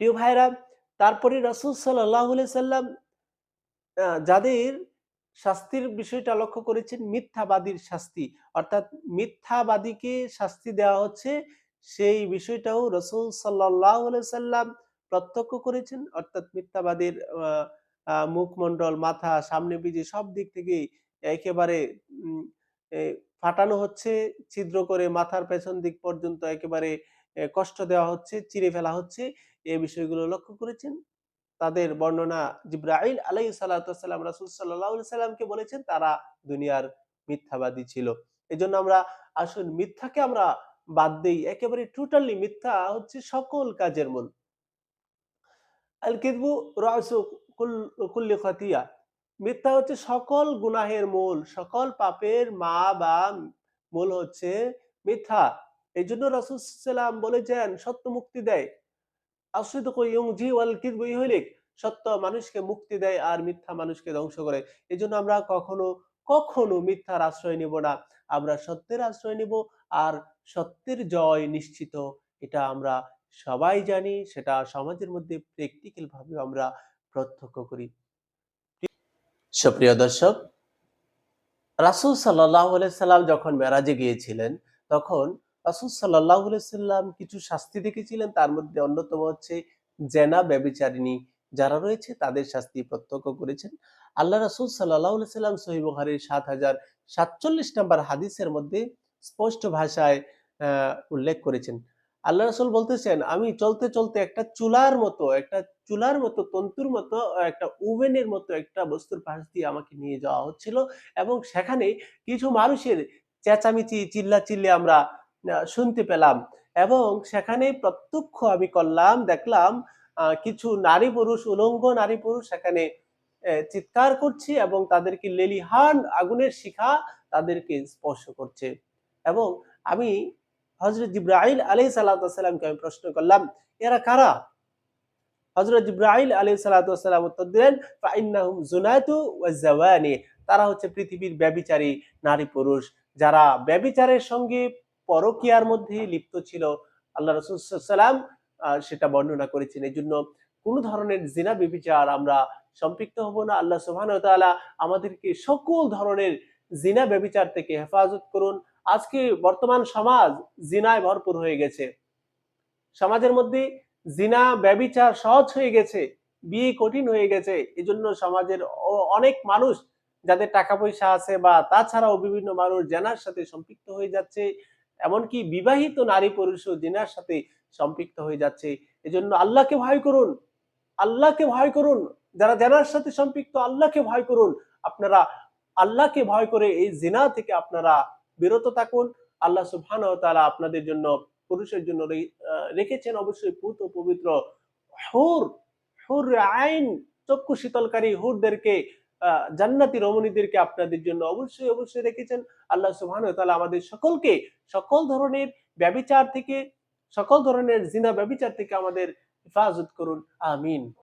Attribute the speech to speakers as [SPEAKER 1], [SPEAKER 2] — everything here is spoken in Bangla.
[SPEAKER 1] প্রিয় ভাইরা তারপরে রাসূল আলাইহি সাল্লাম যাদের শাস্তির বিষয়টা লক্ষ্য করেছেন মিথ্যাবাদীর শাস্তি। অর্থাৎ মিথ্যাবাদীকে শাস্তি দেওয়া হচ্ছে সেই বিষয়টাও রাসূল আলাইহি সাল্লাম প্রত্যক্ষ করেছেন। অর্থাৎ মিথ্যাবাদীর মুখমণ্ডল, মাথা, সামনে পিছে সব দিক থেকেই একেবারে ফাটানো হচ্ছে, ছিদ্র করে মাথার পেছন দিক পর্যন্ত একেবারে কষ্ট দেওয়া হচ্ছে, চিরে ফেলা হচ্ছে। এ বিষয়গুলো লক্ষ্য করেছেন। তাদের বর্ণনা জিবরাইল ওয়াস সালাম রাসূল আলাইহি সাল্লামকে বলেছেন তারা দুনিয়ার মিথ্যাবাদী ছিল। এজন্য আমরা আসুন মিথ্যাকে আমরা বাদ দেই। একেবারে টোটালি মিথ্যা হচ্ছে সকল কাজের মূল। মিথ্যা হচ্ছে সকল গুনাহের মূল, সকল পাপের মা বা মূল হচ্ছে মিথ্যা। এজন্য রাসূল সাল্লাম বলেছেন সত্য মুক্তি দেয়। সত্য মানুষকে মুক্তি দেয় আর মিথ্যা মানুষকে ধ্বংস করে। এজন্য আমরা কখনো, কখনো মিথ্যার আশ্রয় নিব না। আমরা সত্যের আশ্রয় নিব আর সত্যের জয় নিশ্চিত। এটা আমরা সবাই জানি। সেটা সমাজের মধ্যে প্র্যাকটিক্যাল ভাবে আমরা প্রত্যক্ষ করি। সুপ্রিয় দর্শক, রাসূল আলাইহি সাল্লাম যখন মেরাজে গিয়েছিলেন, তখন রাসূল আলাইহি সাল্লাম কিছু শাস্তি দেখেছিলেন। তার মধ্যে অন্যতম হচ্ছে জেনা ব্যভিচারিণী যারা রয়েছে তাদের শাস্তি প্রত্যক্ষ করেছেন। আল্লাহ রাসূল আলাইহি সাল্লাম সহিহ বুখারীর ৭০৪৭ নম্বর হাদিসের মধ্যে স্পষ্ট ভাষায় উল্লেখ করেছেন। আল্লাহ রাসূল বলতেছেন, "আমি চলতে, চলতে একটা চুলার মতো, একটা চুলার মতো, তন্তুর মতো, একটা ওভেনের মতো একটা বস্তুর পাশ দিয়ে আমাকে নিয়ে যাওয়া হচ্ছিল এবং সেখানে কিছু মানুষের চেঁচামেচি, চিল্লাচিল্লি আমরা আ শুনতে পেলাম। এবং সেখানে প্রত্যক্ষ আমি করলাম, দেখলাম কিছু নারী-পুরুষ, উলঙ্গ নারী-পুরুষ সেখানে চিৎকার করছে এবং তাদেরকে লেলিহান আগুনের শিখা তাদেরকে স্পর্শ করছে। এবং আমি হজরত জিবরাইল আলি ওয়াস আমি প্রশ্ন করলাম, "এরা কারা?" হযরত জিবরাইল আলাইহিস সালাতু ওয়াস উত্তর দিলেন, "ফাইন্নাহুম যুনাতু ওয়াজ তারা হচ্ছে পৃথিবীর ব্যভিচারী নারী-পুরুষ যারা ব্যভিচারের সঙ্গে পরকীয়ার মধ্যে লিপ্ত ছিল। আল্লাহ রাসূল সাল্লাল্লাহু আলাইহি সাল্লাম আ সেটা বর্ণনা করেছেন। এজন্য কোন ধরনের জিনা ব্যভিচার আমরা সম্পৃক্ত হব না। আল্লাহ ওয়া আমাদেরকে সকল ধরনের জিনা ব্যভিচার থেকে হেফাজত করুন। আজকে বর্তমান সমাজ জিনায় ভরপুর হয়ে গেছে। সমাজের মধ্যে জিনা ব্যভিচার সহজ হয়ে গেছে। বিয়ে কঠিন হয়ে গেছে। এজন্য সমাজের অনেক মানুষ যাদের টাকা পয়সা আছে বা তাছাড়াও বিভিন্ন মানুষ জেনার সাথে সম্পৃক্ত হয়ে যাচ্ছে। এমনকি বিবাহিত নারী-পুরুষও জিনার সাথে সম্পৃক্ত হয়ে যাচ্ছে। এজন্য আল্লাহকে ভয় করুন। আল্লাহকে ভয় করুন। যারা জেনার সাথে সম্পৃক্ত আল্লাহকে ভয় করুন। আপনারা আল্লাহকে ভয় করে এই জিনা থেকে আপনারা বিরত থাকুন। আল্লাহ ওয়া তাআলা আপনাদের জন্য পুরুষের জন্য রেখেছেন অবশ্যই পুত পবিত্র হুর, হুর আইন চক্ষু শীতলকারী হুরদেরকে জান্নাতি রমণীদেরকে আপনাদের জন্য অবশ্যই, অবশ্যই রেখেছেন। আল্লাহ সুবহানাহু ওয়া তাআলা আমাদের সকলকে সকল ধরনের ব্যবিচার থেকে, সকল ধরনের জিনা ব্যবিচার থেকে আমাদের হেফাজত করুন। আমিন।